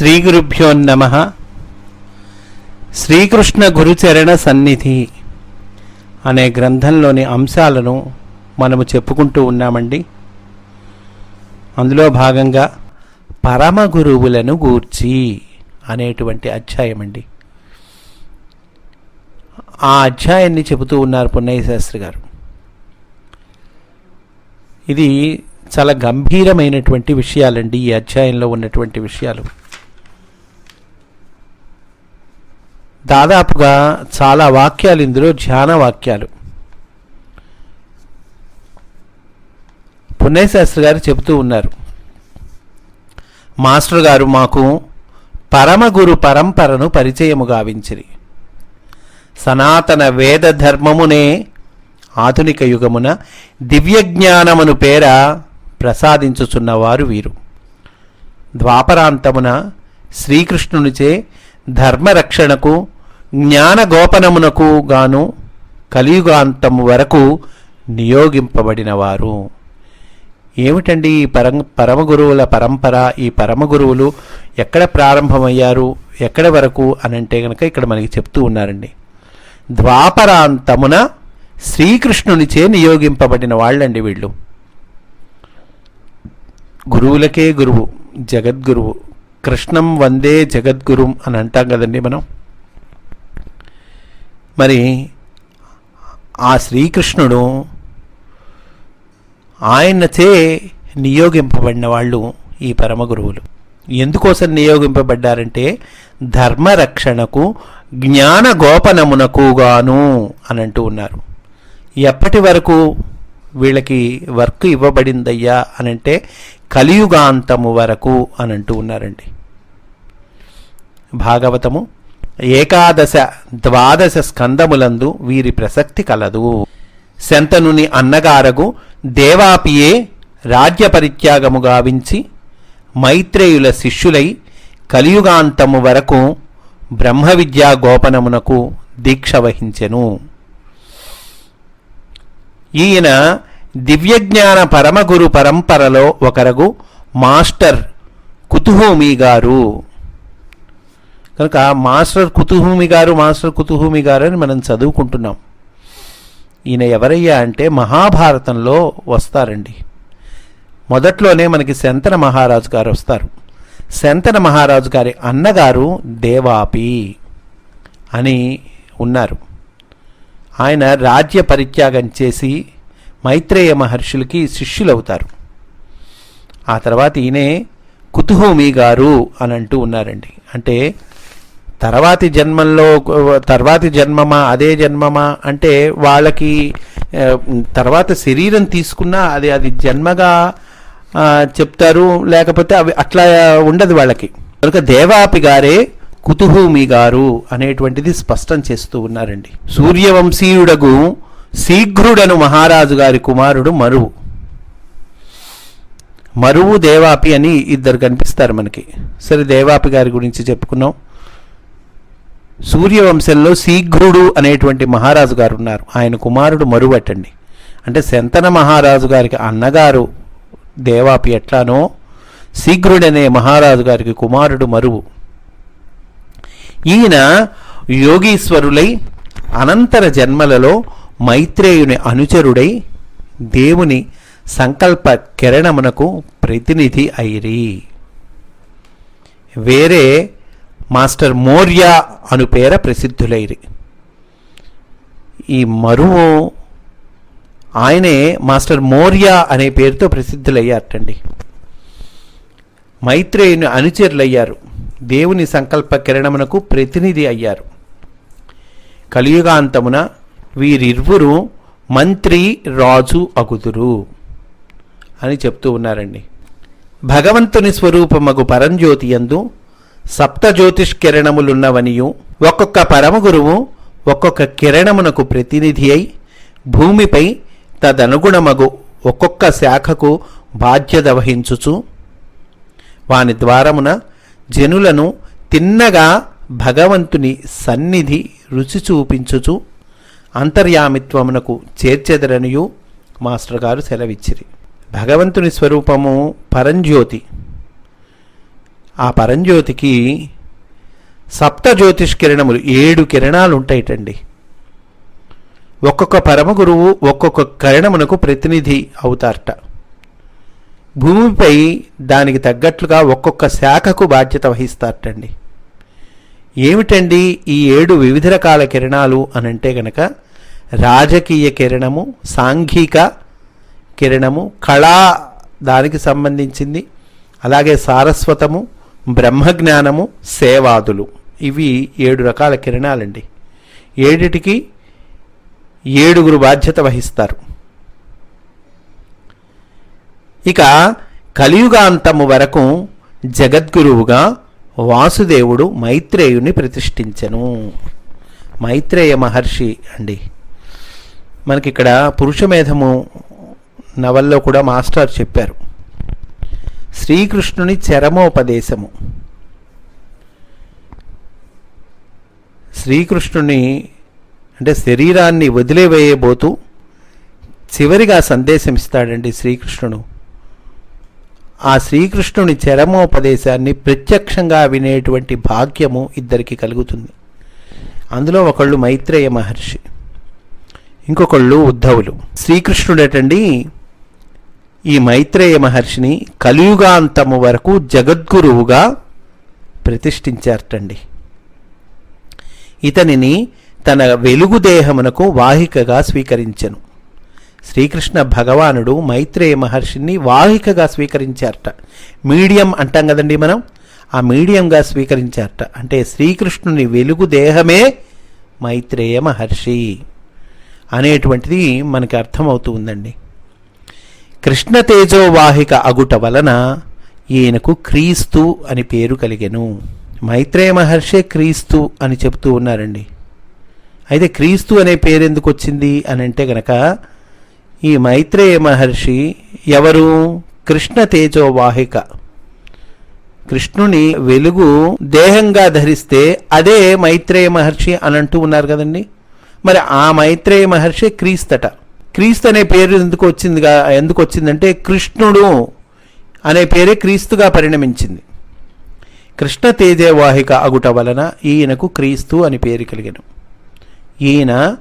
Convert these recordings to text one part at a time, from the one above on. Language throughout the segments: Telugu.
శ్రీ గురుభ్యో నమ. శ్రీకృష్ణ గురుచరణ సన్నిధి అనే గ్రంథంలోని అంశాలను మనము చెప్పుకుంటూ ఉన్నామండి. అందులో భాగంగా పరమ గురువులను గూర్చి అనేటువంటి అధ్యాయం అండి ఆ అధ్యాయాన్ని చెబుతూ ఉన్నారు పున్నయ్య శాస్త్రి గారు. ఇది చాలా గంభీరమైనటువంటి విషయాలండి ఈ అధ్యాయంలో ఉన్నటువంటి విషయాలు. దాదాపుగా చాలా వాక్యాలు ఇందులో ధ్యాన వాక్యాలు. పుణ్యశాస్త్రి గారు చెబుతూ ఉన్నారు. మాస్టర్ గారు మాకు పరమగురు పరంపరను పరిచయము గావించిరి. సనాతన వేద ధర్మమునే ఆధునిక యుగమున దివ్యజ్ఞానమును పేర ప్రసాదించుచున్నవారు వీరు. ద్వాపరాంతమున శ్రీకృష్ణునిచే ధర్మరక్షణకు జ్ఞానగోపనమునకు గాను కలియుగాంతము వరకు నియోగింపబడినవారు. ఏమిటండి ఈ పరం పరమగురువుల పరంపర? ఈ పరమగురువులు ఎక్కడ ప్రారంభమయ్యారు? ఎక్కడ వరకు అని అంటే కనుక ఇక్కడ మనకి చెప్తూ ఉన్నారండి. ద్వాపరాంతమున శ్రీకృష్ణునిచే నియోగింపబడిన వాళ్ళండి వీళ్ళు. గురువులకే గురువు జగద్గురువు. కృష్ణం వందే జగద్గురుం అని అంటాం కదండి మనం. మరి ఆ శ్రీకృష్ణుడు ఆయనచే నియోగింపబడిన వాళ్ళు ఈ పరమ గురువులు ఎందుకోసం నియోగింపబడ్డారంటే ధర్మరక్షణకు జ్ఞాన గోపనమునకు గాను అని అంటూ ఉన్నారు. ఎప్పటి వరకు వీళ్ళకి వర్క్ ఇవ్వబడిందయ్యా అని అంటే కలియుగాంతము వరకు అని అంటూ ఉన్నారండి. భాగవతము ఏకాదశ ద్వాదశ స్కందములందు వీరి ప్రసక్తి కలదు. శంతనుని అన్నగారగు దేవాపియే రాజ్య పరిత్యాగము గావించి మైత్రేయుల శిష్యులై కలియుగాంతము వరకు బ్రహ్మ విద్యా గోపనమునకు దీక్ష వహించెను. ఈయన దివ్యజ్ఞాన పరమగురు పరంపరలో ఒకరగు మాస్టర్ కుతుహూమి గారు. కనుక మాస్టర్ కుతుహూమి గారు మాస్టర్ కుతుహూమి గారు అని మనం చదువుకుంటున్నాం. ఈయన ఎవరయ్యా అంటే మహాభారతంలో వస్తారండి. మొదట్లోనే మనకి శంతన మహారాజు గారు వస్తారు. శంతన మహారాజు గారి అన్నగారు దేవాపి అని ఉన్నారు. ఆయన రాజ్య పరిత్యాగం చేసి మైత్రేయ మహర్షులకి శిష్యులవుతారు. ఆ తర్వాత ఈయనే కుతుహూమి గారు అని అంటూ ఉన్నారండి. అంటే తర్వాతి జన్మంలో తర్వాతి జన్మమా అదే జన్మమా అంటే వాళ్ళకి తర్వాత శరీరం తీసుకున్నా అది అది జన్మగా చెప్తారు. లేకపోతే అవి అట్లా ఉండదు వాళ్ళకి. కనుక దేవాపి గారే కుతుహూమి గారు అనేటువంటిది స్పష్టం చేస్తూ ఉన్నారండి. సూర్యవంశీయుడగు శీఘ్రుడను మహారాజు గారి కుమారుడు మరువు. మరువు దేవాపి అని ఇద్దరు కనిపిస్తారు మనకి. సరే దేవాపి గారి గురించి చెప్పుకున్నాం. సూర్యవంశంలో శీఘ్రుడు అనేటువంటి మహారాజు గారు ఉన్నారు. ఆయన కుమారుడు మరువటండి. అంటే శంతన మహారాజు గారికి అన్నగారు దేవాపి ఎట్లానో శీఘ్రుడనే మహారాజు గారికి కుమారుడు మరువు. ఈయన యోగీశ్వరులై అనంతర జన్మలలో మైత్రేయుని అనుచరుడై దేవుని సంకల్ప కిరణమునకు ప్రతినిధి అయిరి. వేరే మాస్టర్ మౌర్య అను పేర ప్రసిద్ధులైరి. ఈ మరువు ఆయనే మాస్టర్ మౌర్య అనే పేరుతో ప్రసిద్ధులయ్యారటండి. మైత్రేయుని అనుచరులయ్యారు. దేవుని సంకల్ప కిరణమునకు ప్రతినిధి అయ్యారు. కలియుగాంతమున వీరిరువురు మంత్రి రాజు అగుదురు అని చెప్తూ ఉన్నారండి. భగవంతుని స్వరూపమగు పరంజ్యోతి యందు సప్త జ్యోతిష్కిరణములున్నవనియు ఒక్కొక్క పరమగురువు ఒక్కొక్క కిరణమునకు ప్రతినిధి అయి భూమిపై తదనుగుణమగు ఒక్కొక్క శాఖకు బాధ్యత వహించుచు. వాని ద్వారమున జనులను తిన్నగా భగవంతుని సన్నిధి రుచి చూపించుచు అంతర్యామిత్వమునకు చేర్చెదరనియు మాస్టర్ గారు సెలవిచ్చిరి. భగవంతుని స్వరూపము పరంజ్యోతి. ఆ పరంజ్యోతికి సప్త జ్యోతిష్ కిరణములు ఏడు కిరణాలు ఉంటాయిటండి ఒక్కొక్క పరమ గురువు ఒక్కొక్క కిరణమునకు ప్రతినిధి అవుతారట. భూమిపై దానికి తగ్గట్లుగా ఒక్కొక్క శాఖకు బాధ్యత వహిస్తారటండి. ఏమిటండి ఈ ఏడు వివిధ రకాల కిరణాలు అనంటే గనక రాజకీయ కిరణము సాంఘిక కిరణము కళా దానికి సంబంధించింది అలాగే సారస్వతము బ్రహ్మజ్ఞానము సేవాదులు. ఇవి ఏడు రకాల కిరణాలండి. ఏడిటికి ఏడుగురు బాధ్యత వహిస్తారు. ఇక కలియుగాంతము వరకు జగద్గురువుగా వాసుదేవుడు మైత్రేయుని ప్రతిష్ఠించను. మైత్రేయ మహర్షి అండి. మనకి ఇక్కడ పురుషమేధము నవల్లో కూడా మాస్టర్ చెప్పారు. శ్రీకృష్ణుని చరమోపదేశము. శ్రీకృష్ణుని అంటే శరీరాన్ని వదిలివేయబోతూ చివరిగా సందేశం ఇస్తాడండి శ్రీకృష్ణుడు. ఆ శ్రీకృష్ణుని చరమోపదేశాన్ని ప్రత్యక్షంగా వినేటువంటి భాగ్యము ఇద్దరికి కలుగుతుంది. అందులో ఒకళ్ళు మైత్రేయ మహర్షి ఇంకొకళ్ళు ఉద్ధవులు. శ్రీకృష్ణుడేటండి ఈ మైత్రేయ మహర్షిని కలియుగాంతము వరకు జగద్గురువుగా ప్రతిష్ఠించారటండి. ఇతనిని తన వెలుగు దేహమునకు వాహికగా స్వీకరించెను. శ్రీకృష్ణ భగవానుడు మైత్రేయ మహర్షిని వాహికగా స్వీకరించారట. మీడియం అంటాం కదండి మనం? ఆ మీడియంగా స్వీకరించారట. అంటే శ్రీకృష్ణుని వెలుగు దేహమే మైత్రేయ మహర్షి అనేటువంటిది మనకి అర్థమవుతూ కృష్ణతేజోవాహిక కృష్ణ తేజోవాహిక అగుట వలన ఈయనకు క్రీస్తు అని పేరు కలిగెను. మైత్రేయ మహర్షే క్రీస్తు అని చెబుతూ ఉన్నారండి. అయితే క్రీస్తు అనే పేరు ఎందుకు వచ్చింది అని అంటే గనక ఈ మైత్రేయ మహర్షి ఎవరు? కృష్ణ తేజోవాహిక కృష్ణుని వెలుగు దేహంగా ధరిస్తే అదే మైత్రేయ మహర్షి అని అంటూ ఉన్నారు కదండి. మరి ఆ మైత్రేయ మహర్షి క్రీస్తట. క్రీస్తు అనే పేరు ఎందుకు వచ్చిందిగా ఎందుకు వచ్చిందంటే కృష్ణుడు అనే పేరే క్రీస్తుగా పరిణమించింది. కృష్ణ తేజవాహిక అగుట వలన ఈయనకు క్రీస్తు అని పేరు కలిగను ఈయన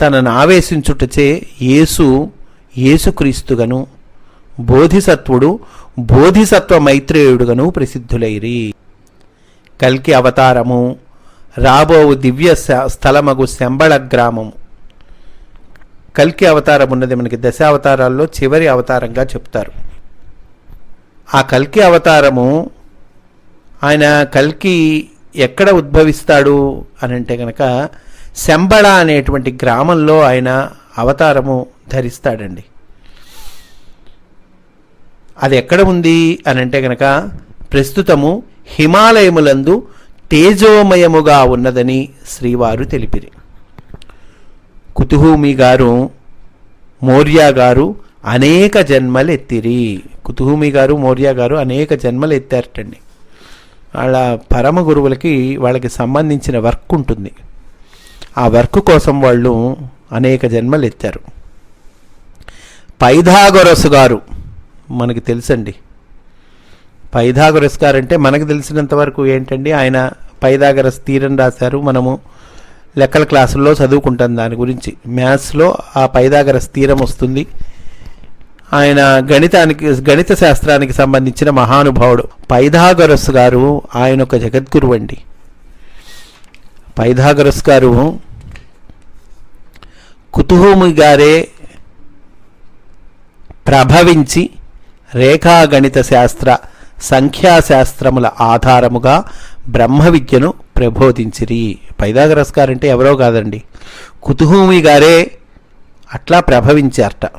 తనను ఆవేశించుటచే యేసు యేసుక్రీస్తుగను బోధిసత్వుడు బోధిసత్వ మైత్రేయుడుగను ప్రసిద్ధులైరి. కల్కి అవతారము రాబోవు దివ్య స్థలమగు శంబళ గ్రామము కల్కి అవతారం ఉన్నది మనకి దశావతారాల్లో చివరి అవతారంగా చెప్తారు. ఆ కల్కి అవతారము ఆయన కల్కి ఎక్కడ ఉద్భవిస్తాడు అని అంటే కనుక శంబళ అనేటువంటి గ్రామంలో ఆయన అవతారము ధరిస్తాడండి. అది ఎక్కడ ఉంది అని అంటే కనుక ప్రస్తుతము హిమాలయములందు తేజోమయముగా ఉన్నదని శ్రీవారు తెలిపిరి. కుతుహూమి గారు మౌర్య గారు అనేక జన్మలు ఎత్తిరి కుతుహూమి గారు మౌర్య గారు అనేక జన్మలు ఎత్తారటండి వాళ్ళ పరమ గురువులకి వాళ్ళకి సంబంధించిన వర్క్ ఉంటుంది. ఆ వర్క్ కోసం వాళ్ళు అనేక జన్మలు ఎత్తారు పైథాగొరస్ గారు మనకి తెలుసండి. పైథాగొరస్ గారు అంటే మనకు తెలిసినంత వరకు ఏంటండి ఆయన పైథాగరస్ తీరం రాశారు మనము లెక్కల క్లాసుల్లో చదువుకుంటాం దాని గురించి. మ్యాథ్స్లో ఆ పైదాగర తీరం వస్తుంది. ఆయన గణితానికి గణిత శాస్త్రానికి సంబంధించిన మహానుభావుడు పైథాగరస్ గారు ఆయన ఒక జగద్గురు అండి. పైథాగరస్ గారు కుతుహూమి గారే ప్రభవించి రేఖాగణిత శాస్త్ర సంఖ్యాశాస్త్రముల ఆధారముగా బ్రహ్మ విద్యను ప్రబోధించిరి. పైదాగరస్ గారంటే ఎవరో కాదండి. కుతుహూమి గారే అట్లా ప్రభవించారట.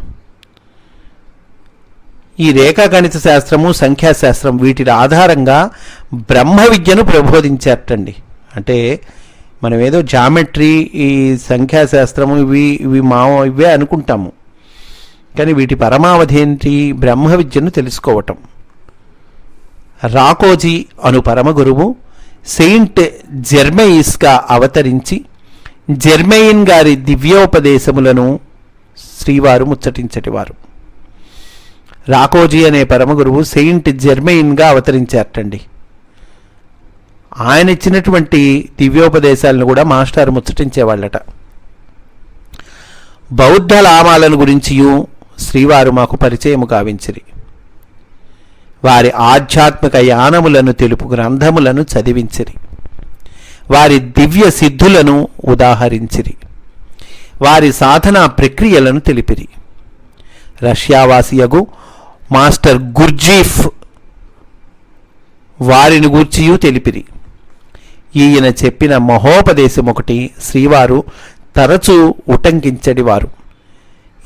ఈ రేఖాగణిత శాస్త్రము సంఖ్యాశాస్త్రం వీటి ఆధారంగా బ్రహ్మ విద్యను ప్రబోధించారటండి. అంటే మనం ఏదో జామెట్రీ ఈ సంఖ్యాశాస్త్రము ఇవి ఇవి మా ఇవే అనుకుంటాము. కానీ వీటి పరమావధి ఏంటి? బ్రహ్మ విద్యను తెలుసుకోవటం. రాకోజీ అను పరమ గురువు సెయింట్ జెర్మెయిస్గా అవతరించి జెర్మెయిన్ గారి దివ్యోపదేశములను శ్రీవారు ముచ్చటించటివారు. రాకోజీ అనే పరమ గురువు సెయింట్ జెర్మెయిన్గా అవతరించారటండి. ఆయన ఇచ్చినటువంటి దివ్యోపదేశాలను కూడా మాస్టర్ ముచ్చటించేవాళ్ళట. బౌద్ధ లామాలను గురించియు శ్రీవారు మాకు పరిచయము కావించిరి వారి ఆధ్యాత్మిక యానములను తెలుపు గ్రంథములను చదివించిరి. వారి దివ్య సిద్ధులను ఉదాహరించిరి. వారి సాధనా ప్రక్రియలను తెలిపిరి. రష్యావాసియగు మాస్టర్ గుర్జీఫ్ వారిని గూర్చియు తెలిపిరి. ఈయన చెప్పిన మహోపదేశం ఒకటి శ్రీవారు తరచూ ఉటంకించడివారు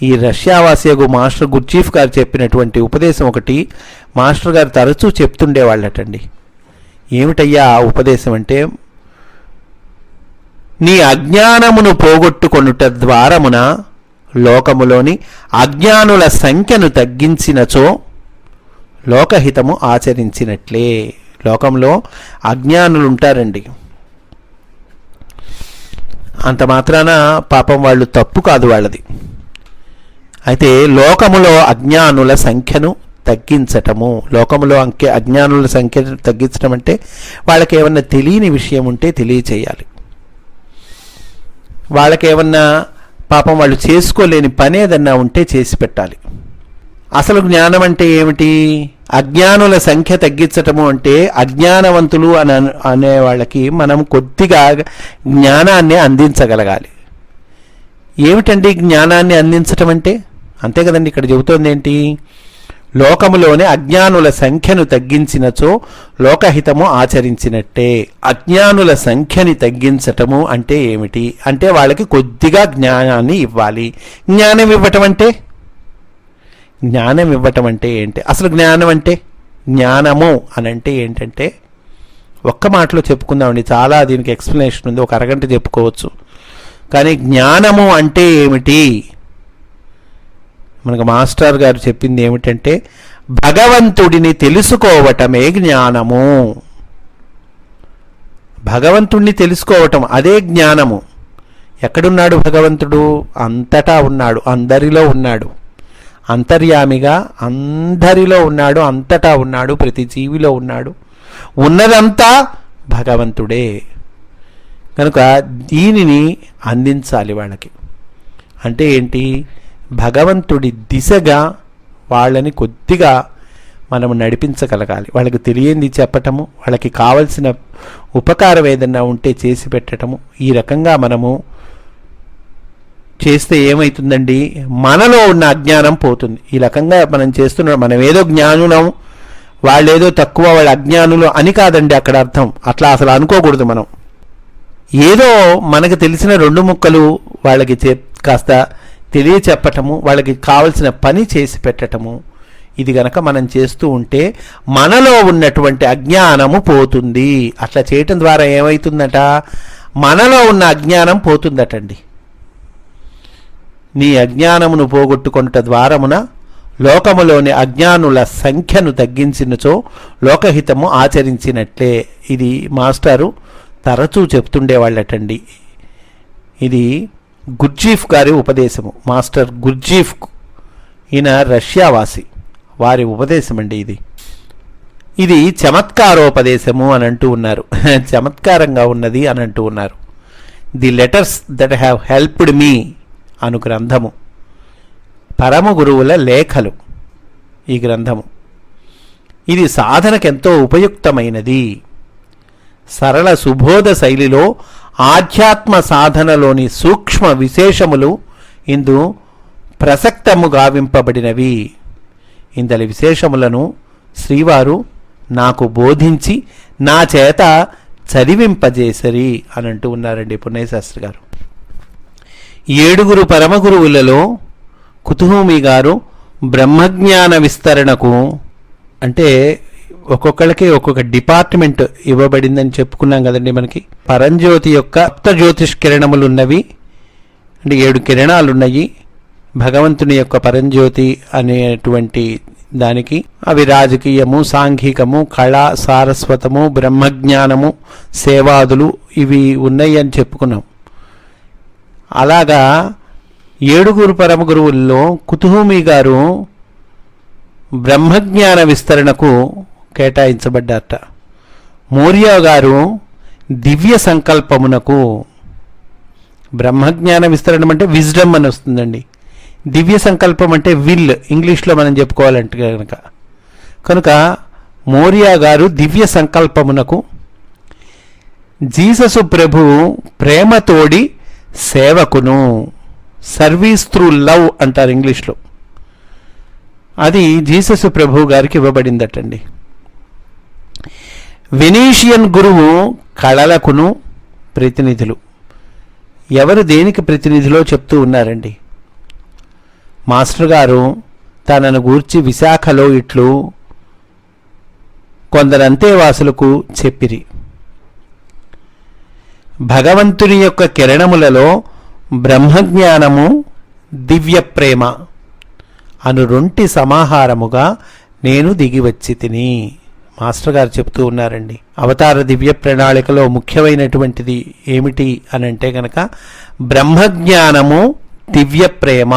ఈ రష్యావాసియగు మాస్టర్ గుర్జీఫ్ గారు చెప్పినటువంటి ఉపదేశం ఒకటి మాస్టర్ గారు తరచూ చెప్తుండేవాళ్ళటండి ఏమిటయ్యా ఆ ఉపదేశం అంటే నీ అజ్ఞానమును పోగొట్టుకొనుట ద్వారమున లోకములోని అజ్ఞానుల సంఖ్యను తగ్గించినచో లోకహితము ఆచరించినట్లే. లోకంలో అజ్ఞానులు ఉంటారండి అంత మాత్రాన పాపం వాళ్ళు తప్పు కాదు వాళ్ళది. అయితే లోకములో అజ్ఞానుల సంఖ్యను తగ్గించటము. లోకములో అంకె అజ్ఞానుల సంఖ్యను తగ్గించడం అంటే వాళ్ళకి ఏమన్నా తెలియని విషయం ఉంటే తెలియచేయాలి. వాళ్ళకి ఏమన్నా పాపం వాళ్ళు చేసుకోలేని పని ఏదన్నా ఉంటే చేసి పెట్టాలి. అసలు జ్ఞానం అంటే ఏమిటి? అజ్ఞానుల సంఖ్య తగ్గించటము అంటే అజ్ఞానవంతులు అని అనే వాళ్ళకి మనం కొద్దిగా జ్ఞానాన్ని అందించగలగాలి. ఏమిటండి జ్ఞానాన్ని అందించటం అంటే? అంతే కదండి ఇక్కడ చెబుతోంది ఏంటి లోకములోనే అజ్ఞానుల సంఖ్యను తగ్గించినచో లోకహితము ఆచరించినట్టే. అజ్ఞానుల సంఖ్యని తగ్గించటము అంటే ఏమిటి? అంటే వాళ్ళకి కొద్దిగా జ్ఞానాన్ని ఇవ్వాలి. జ్ఞానం ఇవ్వటం అంటే? జ్ఞానం ఇవ్వటం అంటే ఏంటి? అసలు జ్ఞానం అంటే? జ్ఞానము అని అంటే ఏంటంటే ఒక్క మాటలో చెప్పుకుందామండి. చాలా దీనికి ఎక్స్ప్లెనేషన్ ఉంది. ఒక అరగంట చెప్పుకోవచ్చు. కానీ జ్ఞానము అంటే ఏమిటి? మనకు మాస్టర్ గారు చెప్పింది ఏమిటంటే భగవంతుడిని తెలుసుకోవటమే జ్ఞానము. భగవంతుణ్ణి తెలుసుకోవటం అదే జ్ఞానము. ఎక్కడున్నాడు భగవంతుడు? అంతటా ఉన్నాడు అందరిలో ఉన్నాడు. అంతర్యామిగా అందరిలో ఉన్నాడు అంతటా ఉన్నాడు ప్రతి జీవిలో ఉన్నాడు. ఉన్నదంతా భగవంతుడే. కనుక దీనిని అందించాలి వాళ్ళకి. అంటే ఏంటి? భగవంతుడి దిశగా వాళ్ళని కొద్దిగా మనము నడిపించగలగాలి. వాళ్ళకి తెలియంది చెప్పటము వాళ్ళకి కావలసిన ఉపకారం ఏదన్నా ఉంటే చేసి పెట్టటము ఈ రకంగా మనము చేస్తే ఏమవుతుందండి మనలో ఉన్న అజ్ఞానం పోతుంది. ఈ రకంగా మనం చేస్తున్నాం మనం ఏదో జ్ఞానులం వాళ్ళేదో తక్కువ వాళ్ళ అజ్ఞానులు అని కాదండి అక్కడ అర్థం. అట్లా అసలు అనుకోకూడదు మనం. ఏదో మనకు తెలిసిన రెండు ముక్కలు వాళ్ళకి చే కాస్త తెలియచెప్పటము వాళ్ళకి కావలసిన పని చేసి పెట్టటము ఇది గనక మనం చేస్తూ ఉంటే మనలో ఉన్నటువంటి అజ్ఞానము పోతుంది. అట్లా చేయటం ద్వారా ఏమవుతుందట మనలో ఉన్న అజ్ఞానం పోతుందటండి. నీ అజ్ఞానమును పోగొట్టుకొనుట ద్వారమున లోకములోని అజ్ఞానుల సంఖ్యను తగ్గించినచో లోకహితము ఆచరించినట్లే. ఇది మాస్టారు తరచూ చెప్తుండేవాళ్ళటండి. ఇది గుర్జీఫ్ గారి ఉపదేశము. మాస్టర్ గుర్జీఫ్ ఈయన రష్యావాసి. వారి ఉపదేశం అండి ఇది. ఇది చమత్కారోపదేశము అని అంటూ ఉన్నారు. చమత్కారంగా ఉన్నది అని అంటూ ఉన్నారు. The letters that have helped me అను గ్రంథము. పరమ గురువుల లేఖలు ఈ గ్రంథము. ఇది సాధనకెంతో ఉపయుక్తమైనది. సరళ సుబోధ శైలిలో ఆధ్యాత్మ సాధనలోని సూక్ష్మ విశేషములు ఇందు ప్రసక్తము గావింపబడినవి. ఇందలి విశేషములను శ్రీవారు నాకు బోధించి నా చేత చదివింపజేసరి అని అంటూ ఉన్నారండి పుణ్యశాస్త్రి గారు. ఏడుగురు పరమగురువులలో కుతుహూమి గారు బ్రహ్మజ్ఞాన విస్తరణకు అంటే ఒక్కొక్కళ్ళకి ఒక్కొక్క డిపార్ట్మెంట్ ఇవ్వబడిందని చెప్పుకున్నాం కదండి మనకి. పరంజ్యోతి యొక్క సప్త జ్యోతిష్ కిరణములు ఉన్నవి. అంటే ఏడు కిరణాలు ఉన్నాయి భగవంతుని యొక్క పరంజ్యోతి అనేటువంటి దానికి. అవి రాజకీయము సాంఘికము కళ సారస్వతము బ్రహ్మజ్ఞానము సేవాదులు ఇవి ఉన్నాయి అని చెప్పుకున్నాం. అలాగా ఏడుగురు పరమ గురువుల్లో కుతుహూమి గారు బ్రహ్మజ్ఞాన విస్తరణకు కేటాయించబడ్డారట. మౌర్య గారు దివ్య సంకల్పమునకు బ్రహ్మజ్ఞాన విస్తరణం అంటే విజ్డమ్ అని వస్తుందండి. దివ్య సంకల్పం అంటే విల్ ఇంగ్లీష్లో మనం చెప్పుకోవాలంటే కనుక. కనుక మౌర్య గారు దివ్య సంకల్పమునకు జీససు ప్రభు ప్రేమతోడి సేవకును సర్వీస్ త్రూ లవ్ అంటారు ఇంగ్లీష్లో. అది జీసస్ ప్రభు గారికి ఇవ్వబడిందటండి. వెనీషియన్ గురువు కళలకును ప్రతినిధులు. ఎవరు దేనికి ప్రతినిధిలో చెప్తూ ఉన్నారండి? మాస్టర్ గారు తనను గూర్చి విశాఖలో ఇట్లు కొందరంతేవాసులకు చెప్పిరి. భగవంతుని యొక్క కిరణములలో బ్రహ్మజ్ఞానము దివ్య ప్రేమ అను రొంటి సమాహారముగా నేను దిగివచ్చి తిని. మాస్టర్ గారు చెప్తూ ఉన్నారండి. అవతార దివ్య ప్రణాళికలో ముఖ్యమైనటువంటిది ఏమిటి అని అంటే కనుక బ్రహ్మజ్ఞానము దివ్య ప్రేమ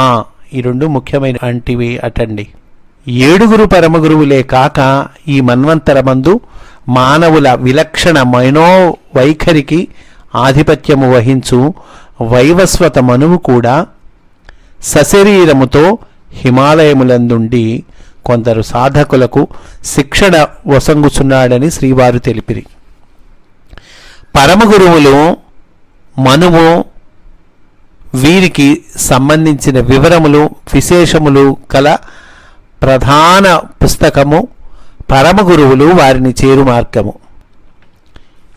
ఈ రెండు ముఖ్యమైన అంటివి అటండి. ఏడుగురు పరమగురువులే కాక ఈ మన్వంతరమందు మానవుల విలక్షణ మనోవైఖరికి ఆధిపత్యము వహించు వైవస్వత మనువు కూడా సశరీరముతో హిమాలయములందుండి కొందరు సాధకులకు శిక్షణ వసంగుచున్నాడని శ్రీవారు తెలిపిరి. పరమగురువులు మనువు వీరికి సంబంధించిన వివరములు విశేషములు కల ప్రధాన పుస్తకము పరమగురువులు వారిని చేరు మార్గము.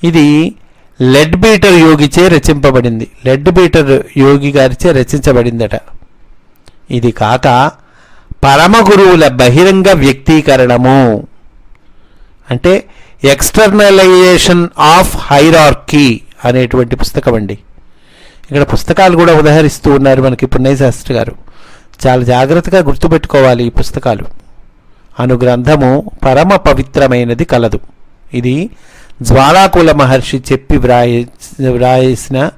ఇది లెడ్ బీటర్ యోగిచే రచింపబడింది. లెడ్ బీటర్ యోగి గారిచే రచించబడిందట. ఇది కాక పరమగురువుల బహిరంగ వ్యక్తీకరణము. అంటే ఎక్స్టర్నలైజేషన్ ఆఫ్ హైరార్కీ అనేటువంటి పుస్తకం అండి. ఇక్కడ పుస్తకాలు కూడా ఉదహరిస్తూ ఉన్నారు మనకి పుణ్యశాస్త్రి గారు. చాలా జాగ్రత్తగా గుర్తుపెట్టుకోవాలి ఈ పుస్తకాలు. అను గ్రంథము పరమ పవిత్రమైనది కలదు. ఇది జ్వాలాకుల మహర్షి చెప్పి వ్రాయ వ్రాయేసిన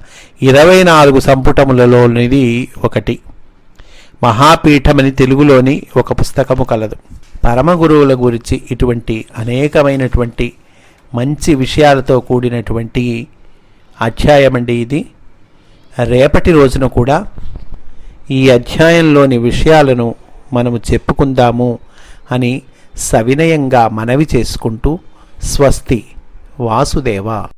ఇరవై నాలుగు సంపుటములలోనిది ఒకటి. మహాపీఠమని తెలుగులోని ఒక పుస్తకము కలదు. పరమగురువుల గురించి ఇటువంటి అనేకమైనటువంటి మంచి విషయాలతో కూడినటువంటి అధ్యాయమండి ఇది. రేపటి రోజున కూడా ఈ అధ్యాయంలోని విషయాలను మనము చెప్పుకుందాము అని సవినయంగా మనవి చేసుకుంటూ స్వస్తి వాసుదేవ.